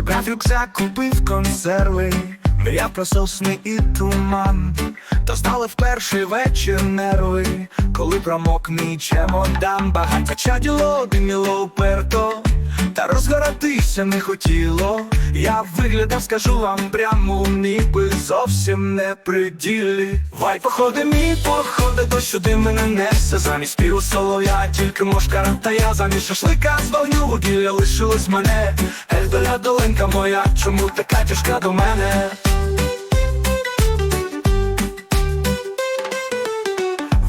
Зібрав рюкзак, купив консерви, мріяв про сосни і туман. Та стали в перший вечір нерви, коли промок мій чемодан Багаття чаділо, диміло уперто, та розгоротися не хотіло. Я виглядав, скажу вам прямо, ніби зовсім не при ділі. Вай, походи, мій походи, сюди мене несе. Замість пів солов'я, тільки мошкара, та я замість шашлика з вогню вугілля лишилось мене. Ель доля доленька моя, чому така тяжка до мене?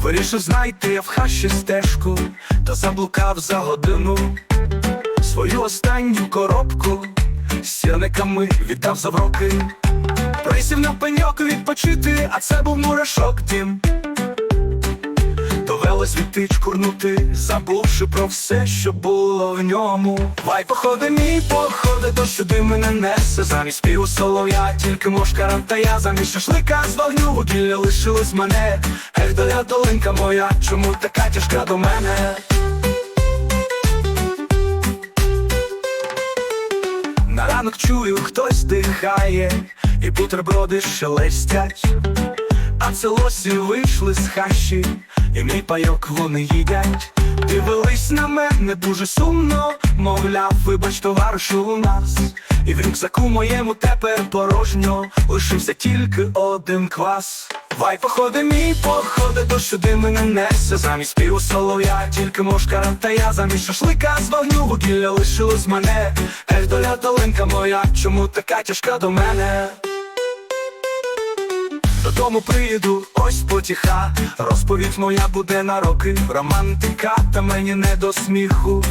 Вирішив знайти я в хащі стежку, та заблукав за годину свою останню коробку сірниками віддав за вроки. Присів на пеньок відпочити, а це був мурашок дім. Довелось відти чкурнути, забувши про все, що було в ньому. Вай, походи, мій походи, то сюди мене несе. Замість пів солов'я, тільки мошкара та я замість шашлика з вогню вугілля лишилось мене. Ех, доля долинка моя, чому така тяжка до мене? На ранок чую, хтось дихає, і бутерброди шелестять, а це лосі вийшли з хащі, і мій пайок вони їдять. Дивились на мене дуже сумно, мовляв, вибач, товаришу у нас. І в рюкзаку моєму тепер порожньо, лишився тільки один квас. Вай, походи, мій походи, то сюди мене несе Замість пів солов'я, тільки мошкара та я Замість шашлика з вогню вугілля лишилось мене Ех, доля долинка моя, чому така тяжка до мене? Додому приїду, ось потіха, розповідь моя буде на роки, романтика, та мені не до сміху.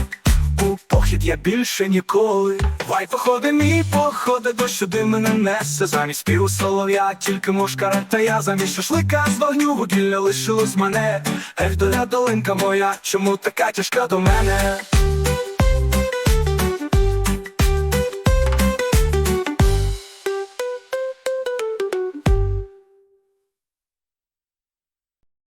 У похід я більше ніколи. Вай, походи, мій походи, до сюди мене несе. Замість пів солов'я, тільки мошкара та я замість шашлика з вогню вугілля лишилось мене. Ех, доля долинка моя, чому така тяжка до мене?